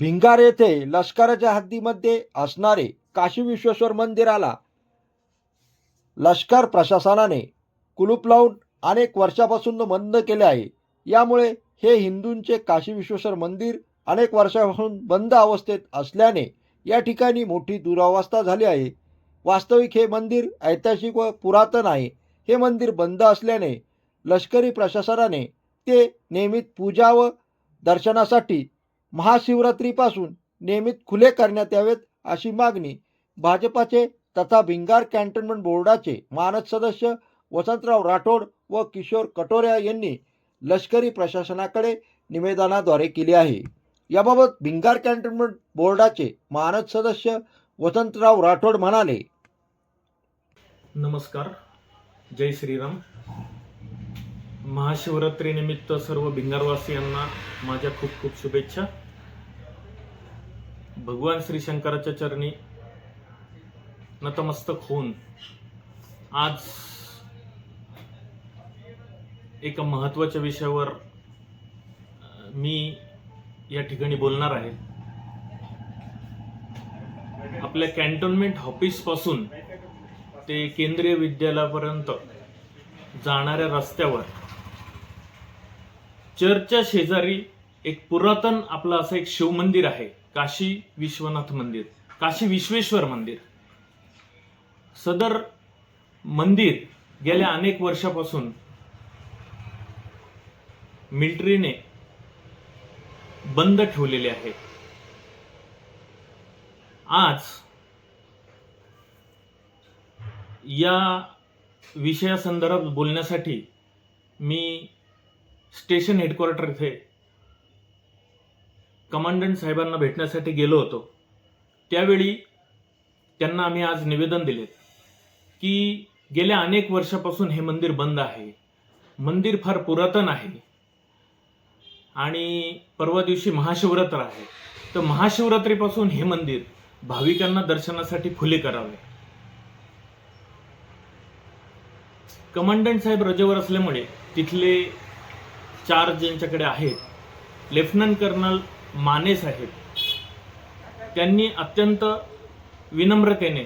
भिंगार येथे लष्कराच्या हद्दीमध्ये असणारे काशी विश्वेश्वर मंदिराला लष्कर प्रशासनाने कुलूप लावून अनेक वर्षापासून बंद केले आहे. यामुळे हे हिंदूंचे काशी विश्वेश्वर मंदिर अनेक वर्षापासून बंद अवस्थेत असल्याने या ठिकाणी मोठी दुरावस्था झाली आहे. वास्तविक हे मंदिर ऐतिहासिक व पुरातन आहे. हे मंदिर बंद असल्याने लष्करी प्रशासनाने ते नियमित पूजा व दर्शनासाठी महाशिवरात्रीपासून नियमित खुले करण्यात यावेत अशी मागणी भाजपाचे तथा भिंगार कॅन्टोन्मेंट बोर्डाचे मानद सदस्य वसंतराव राठोड व किशोर कटोऱ्या यांनी लष्करी प्रशासनाकडे निवेदनाद्वारे केली आहे. याबाबत भिंगार कॅन्टोन्मेंट बोर्डाचे मानद सदस्य वसंतराव राठोड म्हणाले नमस्कार. जय श्रीराम. महाशिवरात्रीनिमित्त सर्व भिंगारवासियांना माझ्या खूप खूप शुभेच्छा. भगवान श्री शंकराच्या चरणी नतमस्तक होऊन आज एका महत्त्वाच्या विषयावर मी या ठिकाणी बोलणार आहे. आपल्या कॅन्टोन्मेंट ऑफिसपासून ते केंद्रीय विद्यालयापर्यंत जाणाऱ्या रस्त्यावर चर्चच्या शेजारी एक पुरातन आपलं असं एक शिवमंदिर आहे काशी विश्वनाथ मंदिर काशी विश्वेश्वर मंदिर. सदर मंदिर गेल्या अनेक वर्षापासून मिलिटरीने बंद ठेवलेले आहे. आज या विषयासंदर्भात बोलण्यासाठी मी स्टेशन हेडक्वार्टर इथे कमांडंट साहेबांना भेटण्यासाठी गेलो होतो. त्यावेळी त्यांना आम्ही आज निवेदन दिले की गेल्या अनेक वर्षापासून हे मंदिर बंद आहे. मंदिर फार पुरातन आहे आणि परवा दिवशी महाशिवरात्र आहे. तर महाशिवरात्रीपासून हे मंदिर भाविकांना दर्शनासाठी खुले करावे. कमांडंट साहेब रजेवर असल्यामुळे तिथले चार ज्यांच्याकडे आहेत लेफ्टनंट कर्नल माने साहेब त्यांनी अत्यंत विनम्रतेने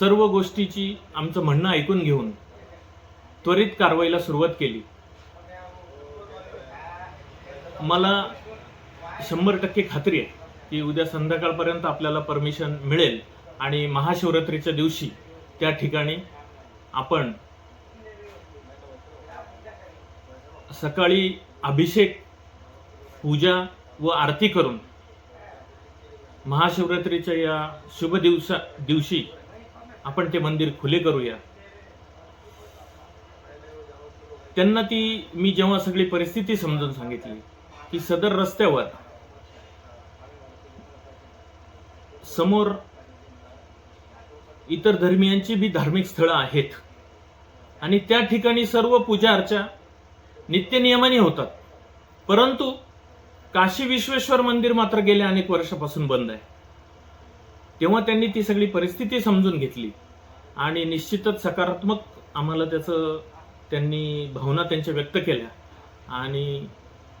सर्व गोष्टीची आमचं म्हणणं ऐकून घेऊन त्वरित कारवाईला सुरुवात केली. मला शंभर टक्के खात्री आहे की उद्या संध्याकाळपर्यंत आपल्याला परमिशन मिळेल आणि महाशिवरात्रीच्या दिवशी त्या ठिकाणी आपण सकाळी अभिषेक पूजा व आरती करून महाशिवरात्रीच्या या शुभ दिवसा दिवशी आपण ते मंदिर खुले करूया. त्यांना ती मी जेव्हा सगळी परिस्थिती समजून सांगितली की सदर रस्त्यावर समोर इतर धर्मियांची बी धार्मिक स्थळं आहेत. आणि त्या ठिकाणी सर्व पूजा अर्चा नित्यनियमाने होतात. परंतु काशी विश्वेश्वर मंदिर मात्र गेल्या अनेक वर्षापासून बंद आहे. तेव्हा त्यांनी ती सगळी परिस्थिती समजून घेतली आणि निश्चितच सकारात्मक आम्हाला त्याचं त्यांनी भावना त्यांच्या व्यक्त केल्या. आणि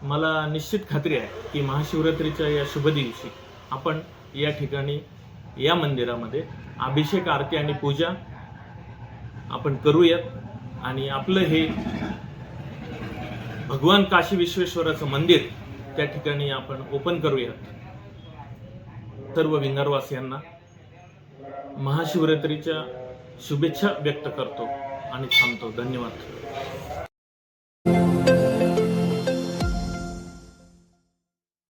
मला निश्चित खात्री आहे की महाशिवरात्रीच्या या शुभ दिवशी आपण या ठिकाणी या मंदिरामध्ये अभिषेक आरती आणि पूजा आपण करूयात आणि आपलं हे भगवान काशी विश्वेश्वराचं मंदिर त्या ठिकाणी आपण ओपन करूयात. सर्व विंगारवासियांना महाशिवरात्रीच्या शुभेच्छा व्यक्त करतो आणि थांबतो. धन्यवाद.